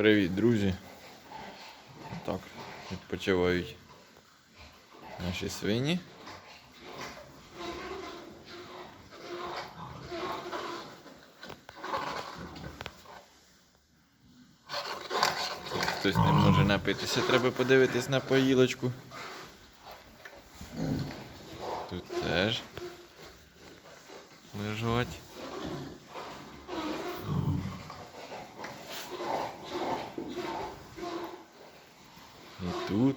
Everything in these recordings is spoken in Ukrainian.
Привіт, друзі. Так, відпочивають наші свині. Хтось не може напитися, треба подивитись на поїлочку. Тут теж лежать. І тут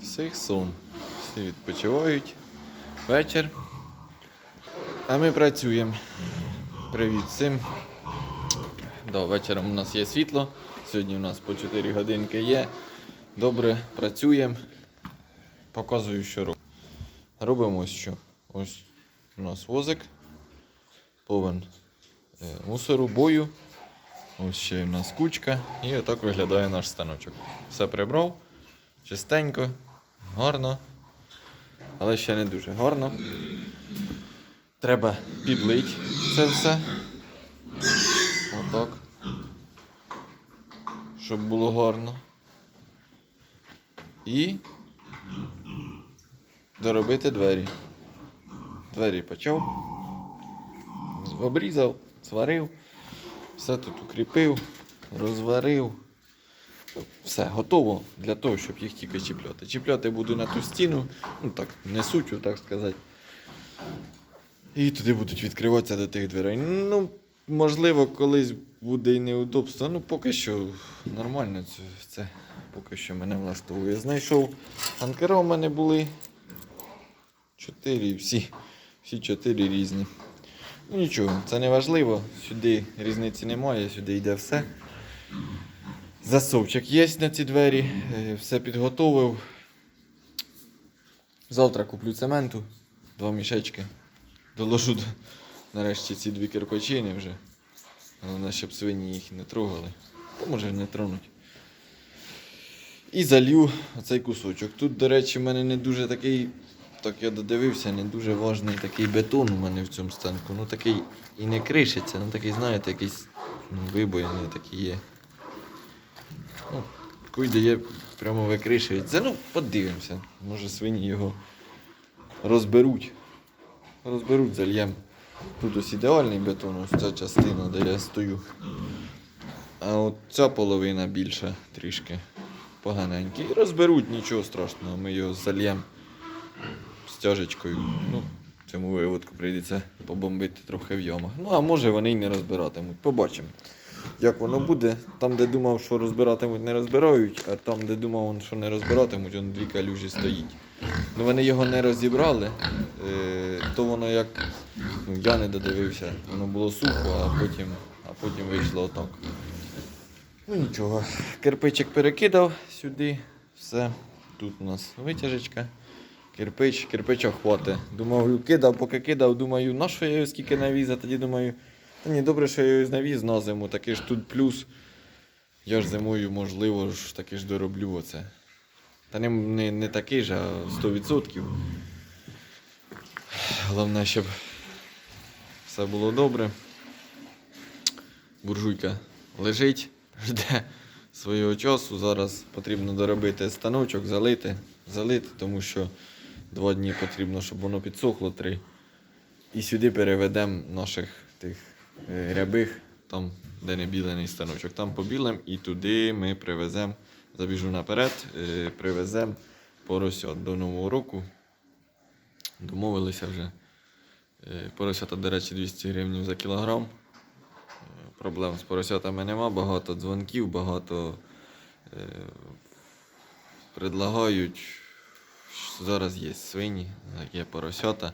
всіх сон. Всі відпочивають. Вечір. А ми працюємо. Привіт всім. Да, вечором у нас є світло. Сьогодні у нас по 4 годинки є. Добре, працюємо. Показую, що робимо. Робимо що. Ось у нас возик. Повен е, мусору, бою. Ось ще у нас кучка. І отак виглядає наш станочок. Все прибрав. Чистенько, гарно. Але ще не дуже гарно. Треба підлить це все. Отак. Щоб було гарно. І доробити двері. Двері почав. Обрізав, зварив. Все тут укріпив, розварив. Все, готово для того, щоб їх тільки чіпляти. Чіпляти буду на ту стіну, ну так, не сучу, так сказати. І туди будуть відкриватися до тих дверей. Ну, можливо, колись буде і неудобство. Ну, поки що нормально це, це поки що мене влаштовує. Знайшов анкера у мене були. Чотири, всі, всі чотири різні. Ну нічого, це не важливо. Сюди різниці немає, сюди йде все. Засовчик є на ці двері, е, все підготовив. Завтра куплю цементу, два мішечки. Доложу до- нарешті ці дві кирпичини вже. Головне, щоб свині їх не трогали. Та може не тронуть. І залью оцей кусочок. Тут, до речі, в мене не дуже такий, так я додивився, не дуже важний такий бетон у мене в цьому станку. Ну такий і не кришиться, ну такий, знаєте, якийсь ну, вибоєний такий є. Ну, куди є, прямо викришується. Ну, подивимося. Може свині його розберуть. Розберуть, зальєм. Тут ось ідеальний бетон, ось ця частина, де я стою. А от ця половина більша трішки поганенькі. І розберуть, нічого страшного, ми його зальємо стяжечкою. Ну, цьому виводку прийдеться побомбити трохи в ямах. Ну, а може вони й не розбиратимуть. Побачимо. Як воно буде, там, де думав, що розбиратимуть, не розбирають, а там, де думав, що не розбиратимуть, он дві калюжі стоїть. Ну вони його не розібрали, е, то воно як. Ну, я не додивився, воно було сухо, а потім, а потім вийшло отак. Ну нічого. Кирпичик перекидав сюди, все. Тут у нас витяжечка. Кирпич, кирпичок хватить. Думав, кидав, поки кидав, думаю, на що я його скільки навіз, а тоді думаю, та ні, добре, що я його навіз на зиму, такий ж тут плюс. Я ж зимою, можливо, ж таки ж дороблю оце. Та не, не, не такий же, а 100%. Головне, щоб все було добре. Буржуйка лежить, жде свого часу. Зараз потрібно доробити станочок, залити, залити, тому що два дні потрібно, щоб воно підсохло три. І сюди переведемо наших тих е, рябих, там, де не білений станочок. Там побілем і туди ми привеземо, забіжу наперед, е, привеземо поросят до Нового року. Домовилися вже. Е, Поросята, до речі, 200 гривень за кілограм. Проблем з поросятами нема, багато дзвонків, багато предлагають. Зараз є свині, є поросята.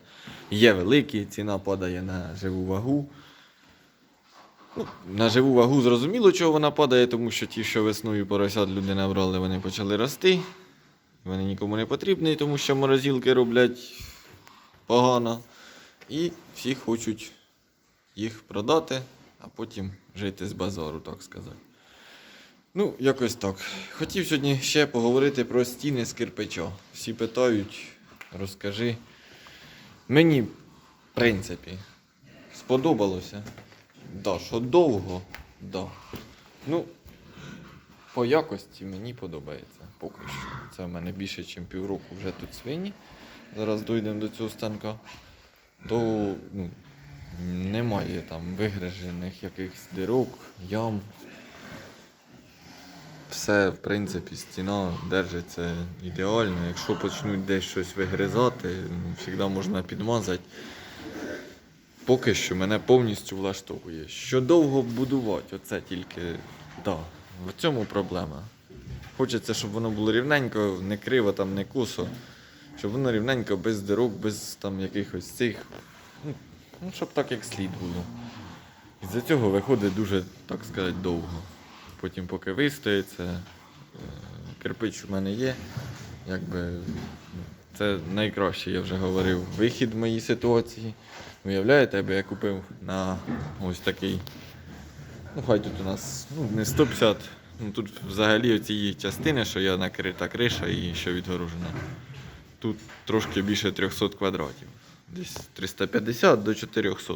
Є великі, ціна падає на живу вагу. Ну, на живу вагу зрозуміло, чого вона падає, тому що ті, що весною поросят люди набрали, вони почали рости. Вони нікому не потрібні, тому що морозилки роблять погано. І всі хочуть їх продати, а потім жити з базару, так сказати. Ну, якось так. Хотів сьогодні ще поговорити про стіни з кирпича. Всі питають, розкажи. Мені, в принципі, сподобалося. Да, що довго, да. Ну, по якості мені подобається поки що. Це в мене більше, ніж півроку вже тут свині. Зараз дійдемо до цього станка. То ну, немає там вигрижених якихось дирок, ям. Все, в принципі, стіна держиться ідеально. Якщо почнуть десь щось вигризати, ну, завжди можна підмазати. Поки що мене повністю влаштовує. Що довго будувати, оце тільки. Да, в цьому проблема. Хочеться, щоб воно було рівненько, не криво, там, не косо. Щоб воно рівненько, без дирок, без там якихось цих. Ну, ну, щоб так як слід було. І за цього виходить дуже, так сказати, довго. Потім, поки вистоїться, е, кирпич у мене є. Якби ну, це найкращий, я вже говорив, вихід в моїй ситуації. Уявляєте, я купив на ось такий. Ну, хай тут у нас ну, не 150. Ну, тут взагалі цієї частини, що я накрита криша і що відгорожена. Тут трошки більше 300 квадратів. Десь 350 до 400.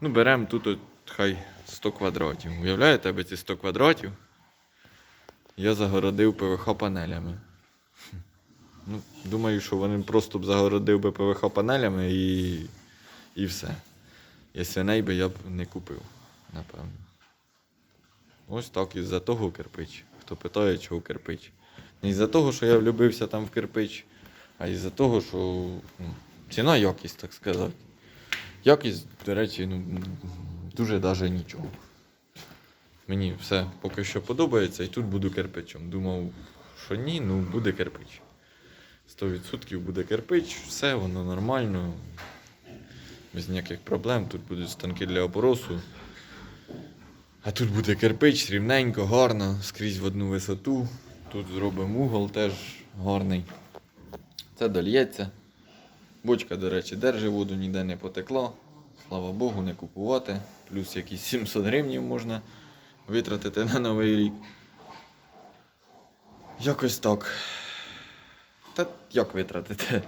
Ну, беремо тут хай 100 квадратів. Уявляєте, аби ці 100 квадратів я загородив ПВХ панелями. Ну, думаю, що вони просто б загородив би ПВХ панелями і, і все. І свиней би я б не купив, напевно. Ось так із-за того кирпич. Хто питає, чого кирпич. Не із-за того, що я влюбився там в кирпич, а із-за того, що ну, ціна якість, так сказати. Якість, до речі, ну, дуже даже нічого. Мені все поки що подобається і тут буду кирпичом. Думав, що ні, ну буде кирпич. 100% буде кирпич, все, воно нормально. Без ніяких проблем. Тут будуть станки для опоросу. А тут буде кирпич, рівненько, гарно, скрізь в одну висоту. Тут зробимо угол теж гарний. Це дольється. Бочка, до речі, держить воду, ніде не потекла. Слава Богу, не купувати. Плюс якісь 700 гривнів можна витратити на новий рік. Якось так. Та як витратити?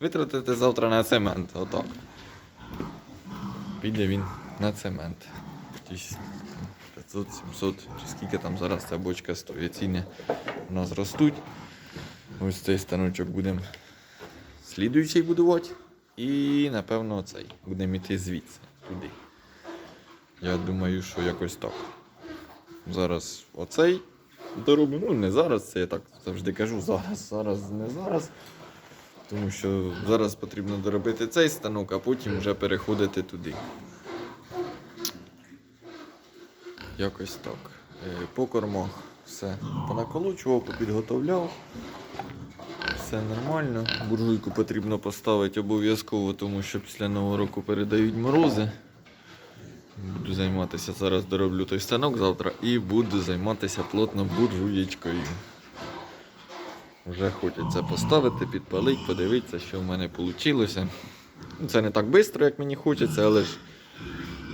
Витратити завтра на цемент, отак. Піде він на цемент. 500, 700, чи скільки там зараз ця бочка стоїть. Ціни у нас ростуть. Ось цей станочок будемо слідуючий будувати. І напевно цей. Будемо йти звідси, туди. Я думаю, що якось так. Зараз оцей доробимо. Ну, не зараз, це я так завжди кажу. Зараз, зараз, не зараз. Тому що зараз потрібно доробити цей станок, а потім вже переходити туди. Якось так. Е, По кормах все понаколочував, попідготовляв. Все нормально. Буржуйку потрібно поставити обов'язково, тому що після Нового року передають морози. Буду займатися зараз, дороблю той станок завтра і буду займатися плотно буржуєчкою. Вже хочеться поставити, підпалити, подивитися, що в мене вийшло. Це не так швидко, як мені хочеться, але ж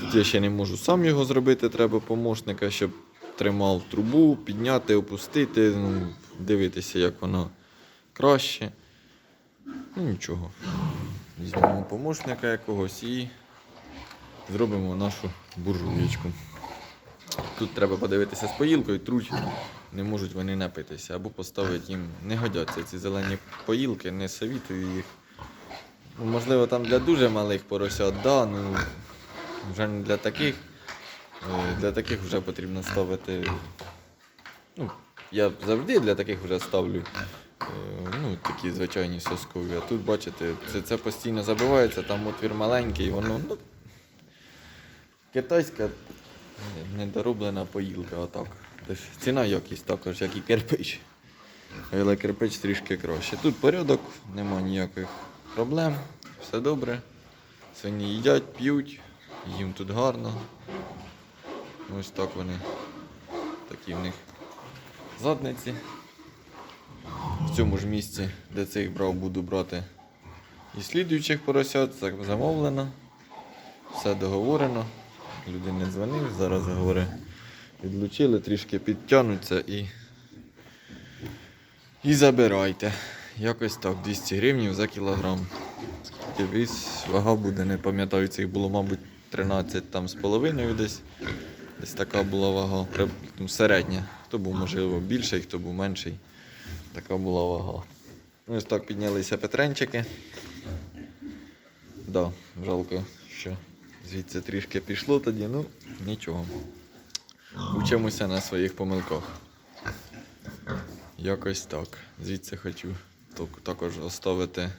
тут я ще не можу сам його зробити, треба помощника, щоб тримав трубу, підняти, опустити, ну, дивитися, як воно краще. Ну нічого. Візьмемо помощника якогось і зробимо нашу буржуєчку. Тут треба подивитися з поїлкою, труть, не можуть вони напитися. Або поставити їм, не годяться ці зелені поїлки, не совітую їх. Ну, можливо, там для дуже малих поросят, да, ну вже не для таких. Е, Для таких вже потрібно ставити. Ну, я завжди для таких вже ставлю. Е, такі звичайні соскові. А тут, бачите, це, це постійно забивається, там отвір маленький, воно. Ну, китайська недороблена поїлка, отак. Тож ціна якість також, як і кирпич. Але кирпич трішки краще. Тут порядок, нема ніяких проблем, все добре. Свині їдять, п'ють, їм тут гарно. Ось так вони. Такі в них задниці. В цьому ж місці, де цих брав, буду брати і слідуючих поросят, замовлено. Все договорено. Людина дзвонив, зараз говорить, відлучили, трішки підтягнуться і. І забирайте. Якось так, 200 гривень за кілограм. Скільки весь вага буде, не пам'ятаю, цих було, мабуть, 13 там з половиною десь. Десь така була вага. Ну, Середня. Хто був, можливо, більший, хто був менший. Така була вага. Ну, ось так піднялися петренчики. Да, жалко, що звідси трішки пішло тоді, ну нічого. Учимося на своїх помилках. Якось так. Звідси хочу також оставити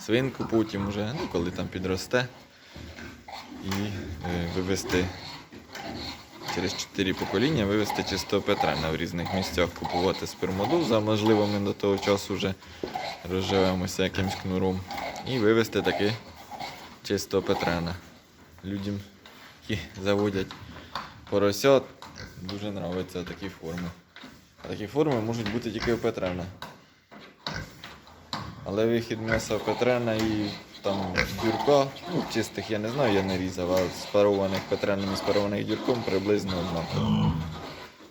свинку потім уже, ну коли там підросте. І е, вивести через 4 покоління, вивести чистого Петрена в різних місцях, купувати спермодуза, можливо, ми до того часу вже розживемося якимсь кнуром. І вивести таки чистого Петрена. Людям, які заводять поросят, дуже подобаються такі форми. А такі форми можуть бути тільки у Петрена. Але вихід м'яса Петрена і там дюрка, ну, чистих я не знаю, я не різав, а спарованих Петреном і спарованих дюрком приблизно однаково.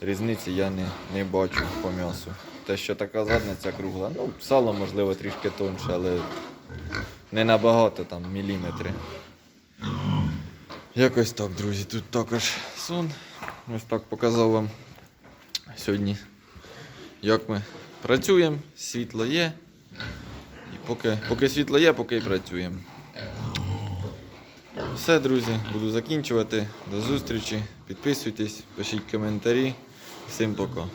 Різниці я не, не бачу по м'ясу. Те, що така задниця кругла, ну, сало можливо трішки тонше, але не набагато там міліметри. Якось так, друзі. Тут також сон. Ось так показав вам сьогодні, як ми працюємо, світло є. Поки, поки світло є, поки і працюємо. Все, друзі, буду закінчувати. До зустрічі. Підписуйтесь, пишіть коментарі. Всім пока.